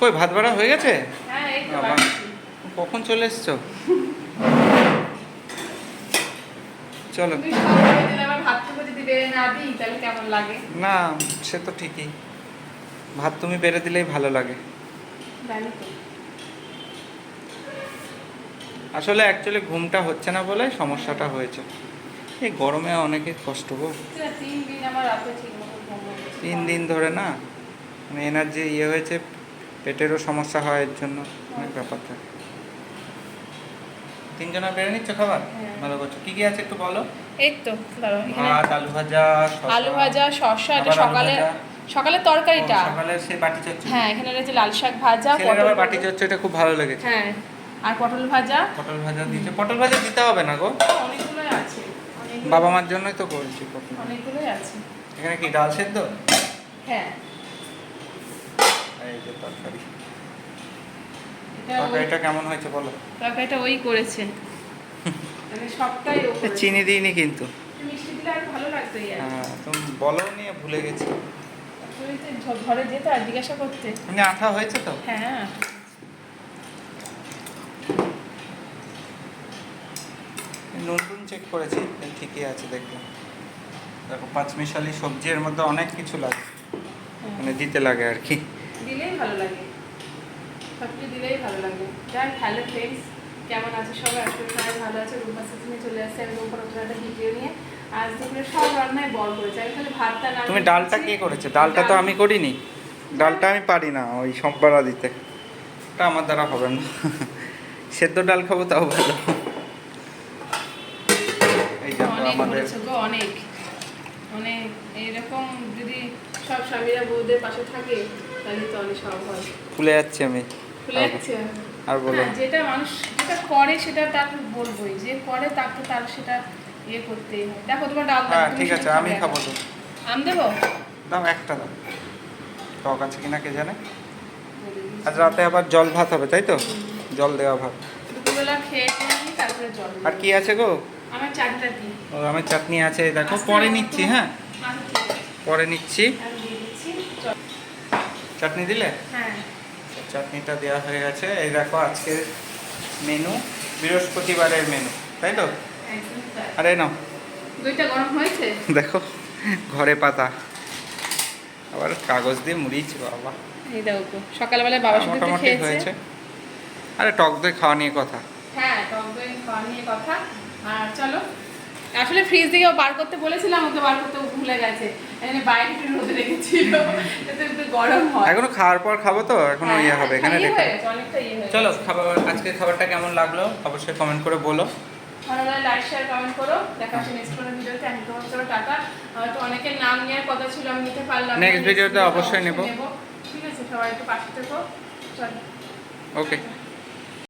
কই ভাত বাড়া হয়ে গেছে? হ্যাঁ। কখন চলে এসছো? চলো। না সে তো ঠিকই। ভাত তুমি বেড়ে দিলেই ভালো লাগে। আসলে অ্যাকচুয়ালি ঘুমটা হচ্ছে না বলে সমস্যাটা হয়েছে। এই গরমে অনেকে কষ্ট গো। তিন দিন ধরে না মানে এনার্জি ইয়ে হয়েছে পেটেরও সমস্যা হয় এর জন্য অনেক ব্যাপার থাকে তিনজনা বেড়ে নিচ্ছ খাবার? হ্যাঁ। ভালো করছ। কি কি আছে একটু বলো? এই তো ভাত আলু ভাজা আলু ভাজা শসা এটা সকালে সকালের তরকারিটা। সকালে সে বাটি চচ্চড়ি। হ্যাঁ এখানে রয়েছে লাল শাক ভাজা পটল বাটি চচ্চড়ি এটা খুব ভালো লেগেছে। হ্যাঁ আর পটল ভাজা। পটল ভাজা দিতে পটল ভাজা দিতে হবে না গো। অনেকগুলোই আছে। বাবা মার জন্যই তো করেছি পটল অনেকগুলোই আছে। এখানে কি ডাল সেদ্ধ? হ্যাঁ। এই যে তরকারি। তরকারিটা কেমন হয়েছে বলো? তরকারিটা ওই করেছে। মানে সবটাই ও চিনি দিইনি কিন্তু। মিষ্টি দিলে আর ভালো লাগতো এই আর কি। হ্যাঁ তুমি বলো নিয়ে ভুলে গেছি। তুমি ঘরে যেত আর জিজ্ঞাসা করতে। এমনি আঠা হয়েছে তো? হ্যাঁ নুন টুন চেক করেছি ঠিকই আছে দেখলাম দেখো পাঁচমিশালি সবজির মধ্যে অনেক কিছু লাগে। হ্যাঁ। মানে দিতে লাগে আর কি। দিলেই ভালো লাগে। সবজি দিলেই ভালো লাগে। যাই হ্যালো ফ্রেন্ডস কেমন আছে সবাই? আসলে সবাই ভালো আছে। সিজনে চলে আসছে আমি রূপার নতুন একটা ভিডিও নিয়ে। আজ দুপুরে সব রান্নায় বল করেছে। আমি খালি ভাতটা না তুমি ডালটা কে করেছে? ডালটা তো আমি করিনি। ডালটা আমি পারি না ওই সম্পারা দিতে। ওটা আমার দ্বারা হবে না। সেদ্ধ ডাল খাব তাও ভালো। এই যে আমাদের অনেক। অনেক। এইরকম যদি সব স্বামীরা বউদের পাশে থাকে তাহলে তো অনেক সব হয়। ফুলে যাচ্ছে আমি। যাচ্ছে আর বলো। যেটা মানুষ যেটা করে সেটা তাকে বলবোই। যে করে তাকে তার সেটা ইয়ে করতেই হয়। দেখো তোমার ডাল হ্যাঁ ঠিক আছে আমি খাব। তো। আম দেবো? দাও একটা দাও। টক আছে কিনা কে জানে? আজ রাতে আবার জল ভাত হবে তাই তো? জল দেওয়া ভাত। দুপুরবেলা খেয়ে তারপরে জল আর কি আছে গো? আমার চাটটা ও আমার চাটনি আছে দেখো পরে নিচ্ছি হ্যাঁ। পরে নিচ্ছি আমি দিয়ে দিচ্ছি চল। চাটনি দিলে? হ্যাঁ। চাটনিটা দেওয়া হয়ে গেছে। এই দেখো আজকের মেনু বৃহস্পতিবারের মেনু তাই তো। আরে নাও। দুইটা গরম হয়েছে? দেখো ঘরে পাতা। আবার কাগজ দিয়ে মুড়িয়েছি বাবা। এই দেখো বাবার সাথে মোটামুটি খেয়েছে। হয়েছে। আরে টক দই খাওয়া নিয়ে কথা। হ্যাঁ টক দই খাওয়া নিয়ে কথা। আর চলো আসলে ফ্রিজ থেকে বার করতে বলেছিলাম ওকে বার করতে ভুলে গেছে। এখানে বাইরে একটু রোদে রেখেছিল এতে একটু গরম হয়। এখনও খাওয়ার পর খাব তো এখনও ইয়ে হবে এখানে ইয়ে হয়ে গেছে, অনেকটা ইয়ে চলো। খাবার আজকের খাবারটা কেমন লাগল? অবশ্যই কমেন্ট করে বলো। ভালো লাগলে লাইক শেয়ার কমেন্ট করো। দেখা হচ্ছে নেক্সট কোনো ভিডিওতে। আমি তোমার চলো টাটা। হয়তো অনেকের নাম নেওয়ার কথা ছিল আমি নিতে পারলাম না। Next Next ভিডিওতে অবশ্যই নেব। ঠিক আছে সবাই একটু পাশে থেকো। চলো। ওকে